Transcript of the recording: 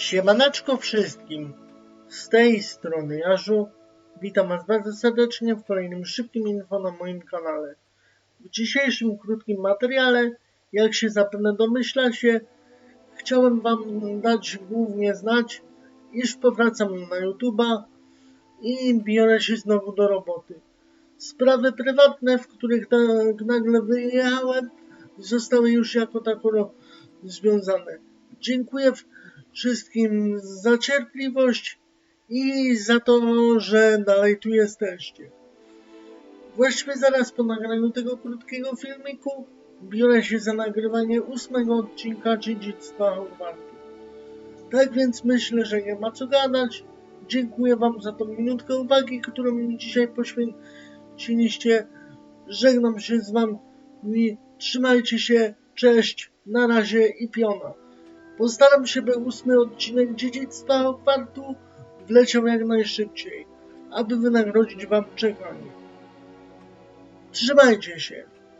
Siemaneczko wszystkim, z tej strony Jarzu. Witam Was bardzo serdecznie w kolejnym szybkim info na moim kanale. W dzisiejszym krótkim materiale, jak się zapewne domyślacie, chciałem Wam dać głównie znać, iż powracam na YouTube'a i biorę się znowu do roboty. Sprawy prywatne, w których tak nagle wyjechałem, zostały już jako tako związane. Dziękuję wszystkim za cierpliwość i za to, że dalej tu jesteście. Właściwie zaraz po nagraniu tego krótkiego filmiku biorę się za nagrywanie ósmego odcinka Dziedzictwa Hogwartu. Tak więc myślę, że nie ma co gadać. Dziękuję Wam za tą minutkę uwagi, którą mi dzisiaj poświęciliście. Żegnam się z Wami. Trzymajcie się. Cześć. Na razie i piona. Postaram się, by ósmy odcinek Dziedzictwa Hogwartu wleciał jak najszybciej, aby wynagrodzić Wam czekanie. Trzymajcie się.